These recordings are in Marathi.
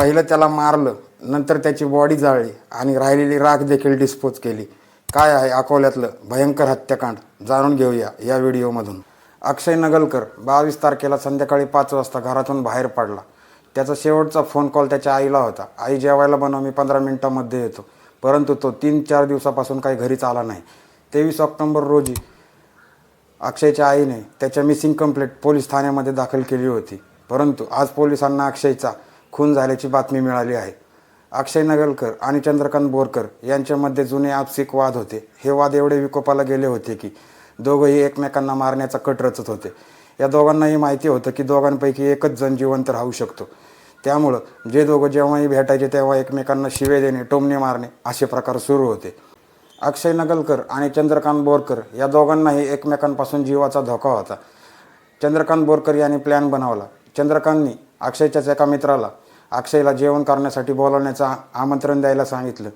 पहिलं त्याला मारलं नंतर त्याची बॉडी जाळली आणि राहिलेली राख देखील डिस्पोज केली. काय आहे अकोल्यातलं भयंकर हत्याकांड? जाणून घेऊया या व्हिडिओमधून. अक्षय नगलकर बावीस तारखेला संध्याकाळी पाच वाजता घरातून बाहेर पडला. त्याचा शेवटचा फोन कॉल त्याच्या आईला होता. आई जेवायला बनव मी पंधरा मिनिटामध्ये येतो. परंतु तो तीन चार दिवसापासून काही घरीच आला नाही. तेवीस ऑक्टोंबर रोजी अक्षयच्या आईने त्याच्या मिसिंग कंप्लेंट पोलीस ठाण्यामध्ये दाखल केली होती. परंतु आज पोलिसांना अक्षयचा खून झाल्याची बातमी मिळाली आहे. अक्षय नगलकर आणि चंद्रकांत बोरकर यांच्यामध्ये जुने आपसिक वाद होते. हे वाद एवढे विकोपाला गेले होते की दोघंही एकमेकांना मारण्याचा कट रचत होते. या दोघांनाही माहिती होतं की दोघांपैकी एकच जण जिवंत राहू शकतो. त्यामुळं जे दोघं जेव्हाही भेटायचे तेव्हा एकमेकांना शिवे देणे टोमणे मारणे असे प्रकार सुरू होते. अक्षय नगलकर आणि चंद्रकांत बोरकर या दोघांनाही एकमेकांपासून जीवाचा धोका होता. चंद्रकांत बोरकर यांनी प्लॅन बनवला. चंद्रकांतनी अक्षयच्याच एका मित्राला. अक्षयला जेवण करण्यासाठी बोलवण्याचं आमंत्रण द्यायला सांगितलं.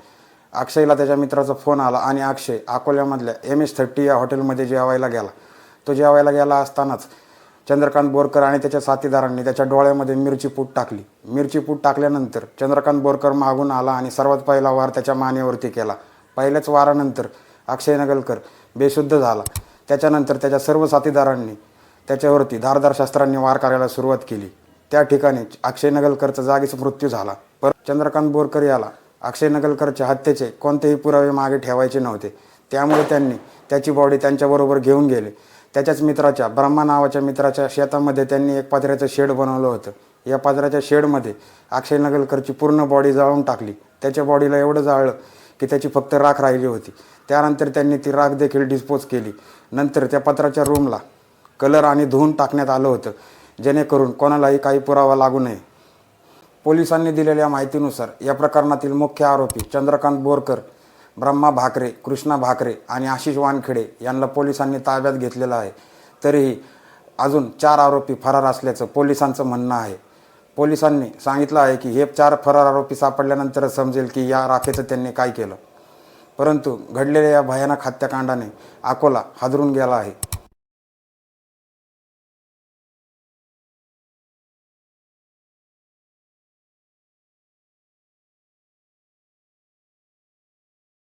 अक्षयला त्याच्या मित्राचा फोन आला आणि अक्षय अकोल्यामधल्या एम एस थर्टी या हॉटेलमध्ये जेवायला गेला. तो जेवायला गेला असतानाच चंद्रकांत बोरकर आणि त्याच्या साथीदारांनी त्याच्या डोळ्यामध्ये मिरची पूट टाकली. मिरची पूट टाकल्यानंतर चंद्रकांत बोरकर मागून आला आणि सर्वात पहिला वार त्याच्या मानेवरती केला. पहिल्याच वारानंतर अक्षय नगलकर बेशुद्ध झाला. त्याच्यानंतर त्याच्या सर्व साथीदारांनी त्याच्यावरती धारदार शस्त्रांनी वार करायला सुरुवात केली. त्या ठिकाणी अक्षय नगलकरचा जागीच मृत्यू झाला. पर चंद्रकांत बोरकर याला अक्षय नगलकरच्या हत्येचे कोणतेही पुरावे मागे ठेवायचे नव्हते. त्यामुळे त्यांनी त्याची बॉडी त्यांच्याबरोबर घेऊन गेले. त्याच्याच मित्राच्या ब्रह्मा नावाच्या मित्राच्या शेतामध्ये त्यांनी एक पत्र्याचं शेड बनवलं होतं. या पत्र्याच्या शेडमध्ये अक्षय नगलकरची पूर्ण बॉडी जाळून टाकली. त्याच्या बॉडीला एवढं जाळलं की त्याची फक्त राख राहिली होती. त्यानंतर त्यांनी ती राख देखील डिस्पोज केली. नंतर त्या पत्राच्या रूमला कलर आणि धुवून टाकण्यात आलं होतं. जेणेकरून कोणालाही काही पुरावा लागू नये. पोलिसांनी दिलेल्या माहितीनुसार या प्रकरणातील मुख्य आरोपी चंद्रकांत बोरकर ब्रह्मा भाकरे कृष्णा भाकरे आणि आशिष वानखेडे यांना पोलिसांनी ताब्यात घेतलेलं आहे. तरीही अजून चार आरोपी फरार असल्याचं पोलिसांचं म्हणणं आहे. पोलिसांनी सांगितलं आहे की हे चार फरार आरोपी सापडल्यानंतरच समजेल की या राखेचं त्यांनी काय केलं. परंतु घडलेल्या या भयानक हत्याकांडाने अकोला हादरून गेला आहे.